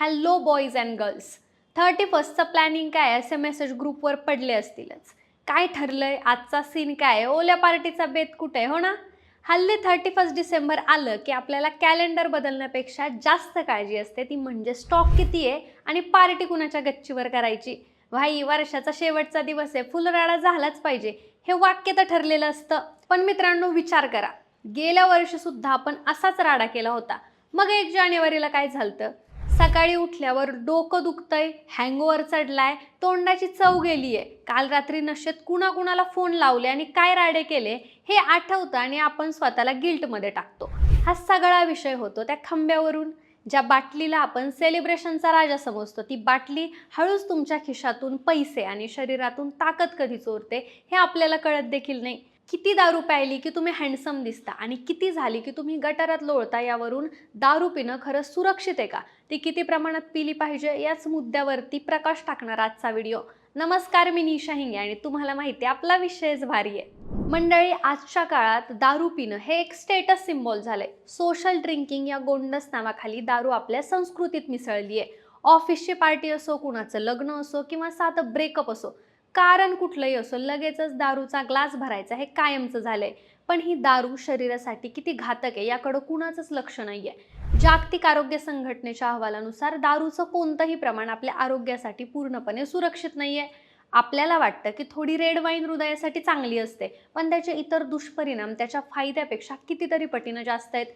Hello boys and girls. Thirty फर्स्टचं planning काय? असे message ग्रुपवर पडले असतीलच. काय ठरलंय? आजचा सीन काय? आहे? ओल्या पार्टीचा बेत कुठे आहे? हो ना? हल्ली थर्टी फर्स्ट डिसेंबर आलं की आपल्याला कॅलेंडर बदलण्यापेक्षा जास्त काळजी असते. ती म्हणजे स्टॉक किती आहे आणि पार्टी कुणाच्या गच्चीवर करायची? भाई वर्षाचा शेवटचा दिवस आहे. फुलराडा झालाच पाहिजे. हे वाक्य तर ठरलेलं असतं. पण मित्रांनो विचार करा. गेल्या वर्षीसुद्धा आपण असाच राडा केला होता. मग एक जानेवारीला काय झालं सकाळी उठल्यावर डोकं दुखतंय हँगओव्हर चढलाय तोंडाची चव गेलीये. काल रात्री नशेत कुणाकुणाला फोन लावले आणि काय राडे केले हे आठवतं आणि आपण स्वतःला गिल्टमध्ये टाकतो. हा सगळा विषय होतो त्या खांब्यावरून. ज्या बाटलीला आपण सेलिब्रेशनचा राजा समजतो ती बाटली हळूच तुमच्या खिशातून पैसे आणि शरीरातून ताकद कधी चोरते हे आपल्याला कळत देखील नाही. किती दारू प्यायली की तुम्ही हँडसम दिसता? आणि किती झाली की तुम्ही गटारात लोळता? यावरून दारू पिणं खरंच सुरक्षित आहे का? ती किती प्रमाणात पिली पाहिजे? याच मुद्द्यावरती प्रकाश टाकणार आजचा व्हिडिओ. नमस्कार मी निशा हिंगे आणि तुम्हाला माहिती आहे आपला विषयच भारी आहे. मंडळी आजच्या काळात दारू पिणं हे एक स्टेटस सिम्बॉल झालंय. सोशल ड्रिंकिंग या गोंडस नावाखाली दारू आपल्या संस्कृतीत मिसळली आहे ऑफिसची पार्टी असो कुणाचं लग्न असो किंवा साधं ब्रेकअप असो कारण कुठलंही असो लगेचच दारूचा ग्लास भरायचा हे कायमचं झालंय. पण ही दारू शरीरासाठी किती घातक आहे याकडं कुणाचंच लक्ष नाहीये. जागतिक आरोग्य संघटनेच्या अहवालानुसार दारूचं कोणतंही प्रमाण आपल्या आरोग्यासाठी पूर्णपणे सुरक्षित नाहीये. आपल्याला वाटतं की थोडी रेड वाईन हृदयासाठी चांगली असते पण त्याचे इतर दुष्परिणाम त्याच्या फायद्यापेक्षा कितीतरी पटीनं जास्त आहेत.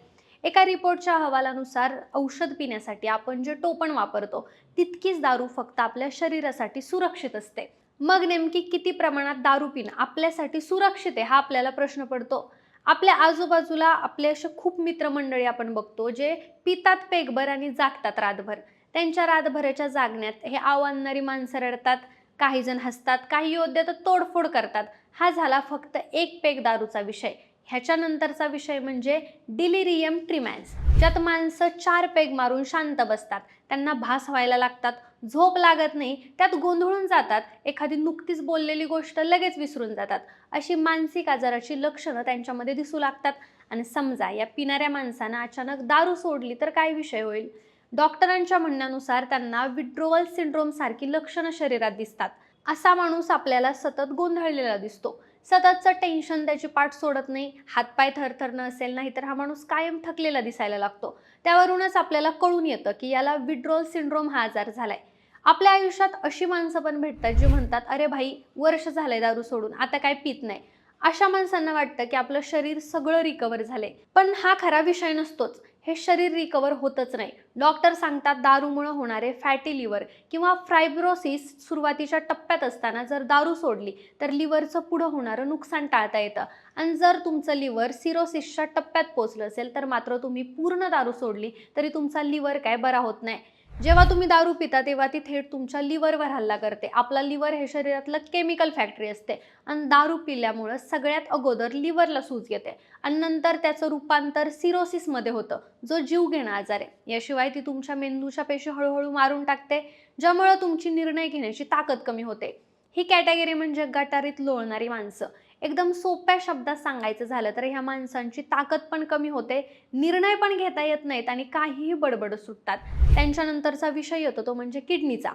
एका रिपोर्टच्या अहवालानुसार औषध पिण्यासाठी आपण जे टोपण वापरतो तितकीच दारू फक्त आपल्या शरीरासाठी सुरक्षित असते. मग नेमकी किती प्रमाणात दारू पिणं? आपल्यासाठी सुरक्षित आहे हा आपल्याला प्रश्न पडतो. आपल्या आजूबाजूला आपले असे खूप मित्रमंडळी आपण बघतो जे पितात पेगभर आणि जागतात रातभर. त्यांच्या रातभराच्या जागण्यात हे आव्हानणारी माणसं रडतात काही जण हसतात काही योद्धे तर तोडफोड करतात. हा झाला फक्त एक पेग दारूचा विषय. ह्याच्यानंतरचा विषय म्हणजे डिलिरियम ट्रिमॅन्स ज्यात माणसं चार पेग मारून शांत बसतात. त्यांना भास व्हायला लागतात झोप लागत नाही त्यात गोंधळून जातात एखादी नुकतीच बोललेली गोष्ट लगेच विसरून जातात. अशी मानसिक आजाराची लक्षणं त्यांच्यामध्ये दिसू लागतात. आणि समजा या पिणाऱ्या माणसानं अचानक दारू सोडली तर काय विषय होईल? डॉक्टरांच्या म्हणण्यानुसार त्यांना विड्रोवल सिंड्रोम सारखी लक्षणं शरीरात दिसतात. असा माणूस आपल्याला सतत गोंधळलेला दिसतो. सततचं टेन्शन त्याची पाठ सोडत नाही हातपाय थरथरणं असेल नाही तर हा माणूस कायम थकलेला दिसायला लागतो. त्यावरूनच आपल्याला कळून येतं की याला विड्रॉल सिंड्रोम हा आजार झालाय. आपल्या आयुष्यात अशी माणसं पण भेटतात जी म्हणतात अरे भाई वर्ष झालंय दारू सोडून आता काय पित नाही. अशा माणसांना वाटतं की आपलं शरीर सगळं रिकवर झालंय. पण हा खरा विषय नसतोच. हे शरीर रिकवर होतच नाही. डॉक्टर सांगतात दारूमुळे होणारे फॅटी लिव्हर किंवा फायब्रोसिस सुरुवातीच्या टप्प्यात असताना जर दारू सोडली तर लिव्हरचं पुढं होणारं नुकसान टाळता येतं. आणि जर तुमचं लिव्हर सिरोसिसच्या टप्प्यात पोचलं असेल तर मात्र तुम्ही पूर्ण दारू सोडली तरी तुमचा लिव्हर काय बरा होत नाही. जेव्हा तुम्ही दारू पिता तेव्हा ती थेट तुमच्या लिव्हरवर हल्ला करते. आपला लिव्हर हे शरीरातलं केमिकल फॅक्टरी असते. आणि दारू पिल्यामुळं सगळ्यात अगोदर लिव्हरला सूज येते. आणि नंतर त्याचं रूपांतर सिरोसिसमध्ये होतं. जो जीव घेणं आजार आहे. याशिवाय ती तुमच्या मेंदूच्या पेशी हळूहळू मारून टाकते ज्यामुळं तुमची निर्णय घेण्याची ताकद कमी होते. ही कॅटेगरी म्हणजे गटारीत लोळणारी माणसं. एकदम सोप्या शब्दात सांगायचं झालं तर ह्या माणसांची ताकद पण कमी होते निर्णय पण घेता येत नाहीत आणि काहीही बडबड सुटतात. त्यांच्यानंतरचा विषय येतो तो म्हणजे किडनीचा.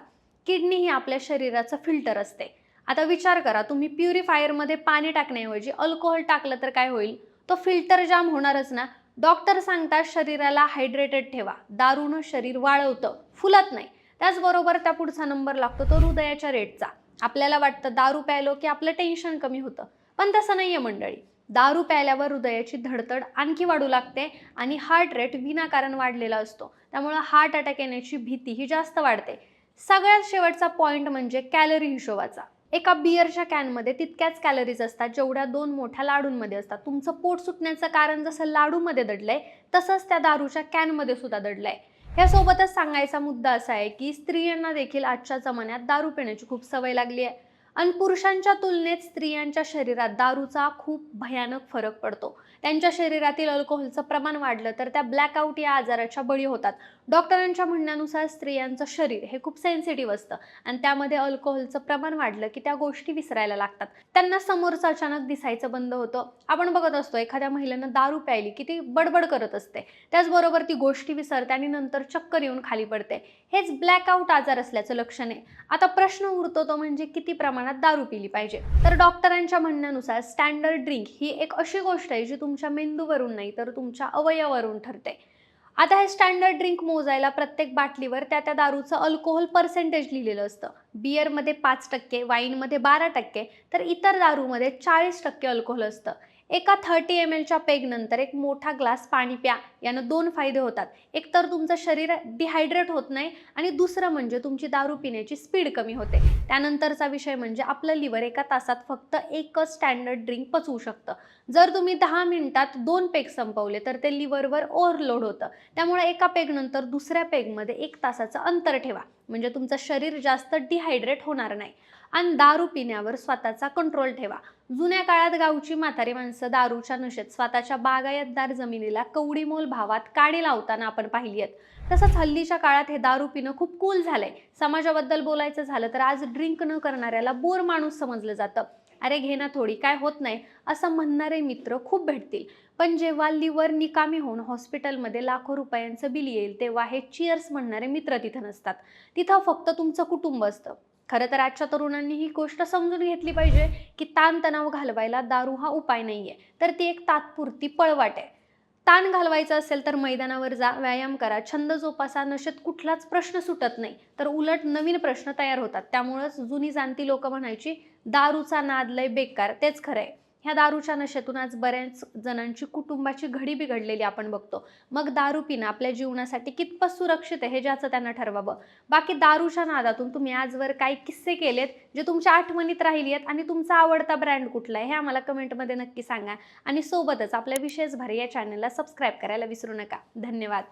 किडनी ही आपल्या शरीराचं फिल्टर असते. आता विचार करा तुम्ही प्युरिफायरमध्ये पाणी टाकण्याऐवजी अल्कोहोल टाकलं तर काय होईल? तो फिल्टर जाम होणारच ना? डॉक्टर सांगतात शरीराला हायड्रेटेड ठेवा दारूनं शरीर वाळवतं फुलत नाही. त्याचबरोबर त्या पुढचा नंबर लागतो तो हृदयाच्या रेटचा. आपल्याला वाटतं दारू प्यायलो की आपलं टेन्शन कमी होतं. पण तसं नाही आहे मंडळी. दारू प्यायल्यावर हृदयाची धडधड आणखी वाढू लागते आणि हार्ट रेट विनाकारण वाढलेला असतो. त्यामुळं हार्ट अटॅक येण्याची भीती ही जास्त वाढते. सगळ्यात शेवटचा पॉईंट म्हणजे कॅलरी हिशोबाचा. एका बियरच्या कॅनमध्ये तितक्याच कॅलरीज असतात जेवढ्या दोन मोठ्या लाडूंमध्ये असतात. तुमचं पोट सुटण्याचं कारण जसं लाडूमध्ये दडलंय तसंच त्या दारूच्या कॅनमध्ये सुद्धा दडलंय. यासोबतच सांगायचा मुद्दा असा आहे की स्त्रियांना देखील आजच्या जमान्यात दारू पिण्याची खूप सवय लागली आहे. आणि पुरुषांच्या तुलनेत स्त्रियांच्या शरीरात दारूचा खूप भयानक फरक पडतो. त्यांच्या शरीरातील अल्कोहोलचं प्रमाण वाढलं तर त्या ब्लॅकआउट या आजाराच्या बळी होतात. डॉक्टरांच्या म्हणण्यानुसार स्त्रियांचं शरीर हे खूप सेन्सिटिव्ह असतं आणि त्यामध्ये अल्कोहोलचं प्रमाण वाढलं की त्या गोष्टी विसरायला लागतात. त्यांना समोरचं अचानक दिसायचं बंद होतं. आपण बघत असतो एखाद्या महिलेनं दारू प्यायली की ती बडबड करत असते. त्याचबरोबर ती गोष्टी विसरते आणि नंतर चक्कर येऊन खाली पडते. हेच ब्लॅकआउट आजार असल्याचं लक्षण आहे. आता प्रश्न उरतो तो म्हणजे किती प्रमाणात दारू पिली पाहिजे. तर डॉक्टरांच्या म्हणण्यानुसार स्टँडर्ड ड्रिंक ही एक अशी गोष्ट आहे जी तुमच्या मेंदूवरून नाही तर तुमच्या अवयवावरून ठरते. आता हे स्टँडर्ड ड्रिंक मोजायला प्रत्येक बाटलीवर त्या त्या दारूचं अल्कोहोल पर्सेंटेज लिहिलेलं असतं. बिअरमध्ये पाच टक्के वाईनमध्ये बारा टक्के तर इतर दारूमध्ये चाळीस टक्के अल्कोहोल असतं. एका थर्टी एम एलच्या पेगनंतर एक मोठा ग्लास पाणी प्या. यानं दोन फायदे होतात. एक तर तुमचं शरीर डिहायड्रेट होत नाही आणि दुसरं म्हणजे तुमची दारू पिण्याची स्पीड कमी होते. त्यानंतरचा विषय म्हणजे आपलं लिव्हर एका तासात फक्त एकच स्टँडर्ड ड्रिंक पचवू शकतं. जर तुम्ही दहा मिनिटात दोन पेग संपवले तर ते लिव्हरवर ओव्हरलोड होतं. त्यामुळे एका पेगनंतर दुसऱ्या पेगमध्ये एक तासाचं अंतर ठेवा. म्हणजे तुमचं शरीर जास्त डिहायड्रेट होणार नाही. आणि दारू पिण्यावर स्वतःचा कंट्रोल ठेवा. जुन्या काळात गावची म्हातारी माणसं दारूच्या नशेत स्वतःच्या बागायतदार जमिनीला कवडीमोल भावात काडी लावताना आपण पाहिली आहेत. तसंच हल्लीच्या काळात हे दारू पिणं खूप कूल झालंय. समाजाबद्दल बोलायचं झालं तर आज ड्रिंक न करणाऱ्याला बोर माणूस समजलं जातं. अरे घे ना थोडी काय होत नाही असं म्हणणारे मित्र खूप भेटतील. पण जेव्हा लिव्हर निकामी होऊन हॉस्पिटलमध्ये लाखो रुपयांचं बिल येईल तेव्हा हे चिअर्स म्हणणारे मित्र तिथं नसतात. तिथं फक्त तुमचं कुटुंब असतं. खरं तर आजच्या तरुणांनी ही गोष्ट समजून घेतली पाहिजे की ताणतणाव घालवायला दारू हा उपाय नाही आहे तर ती एक तात्पुरती पळवाट आहे. ताण घालवायचा असेल तर मैदानावर जा व्यायाम करा छंद जोपासा नशेत कुठलाच प्रश्न सुटत नाही. तर उलट नवीन प्रश्न तयार होतात. त्यामुळंच जुनी जाणती लोक म्हणायची दारूचा नाद लय बेकार. तेच खरं आहे. ह्या दारूच्या नशेतून आज बऱ्याच जणांची कुटुंबाची घडी बिघडलेली आपण बघतो. मग दारू पिणं आपल्या जीवनासाठी कितपत सुरक्षित आहे हे ज्याचं त्यांना ठरवावं? बाकी दारूच्या नादातून तुम्ही आजवर काही किस्से केलेत जे तुमच्या आठवणीत राहिली आहेत आणि तुमचा आवडता ब्रँड कुठला आहे हे आम्हाला कमेंटमध्ये नक्की सांगा. आणि सोबतच आपल्या विशेष भारी या चॅनलला सबस्क्राईब करायला विसरू नका. धन्यवाद.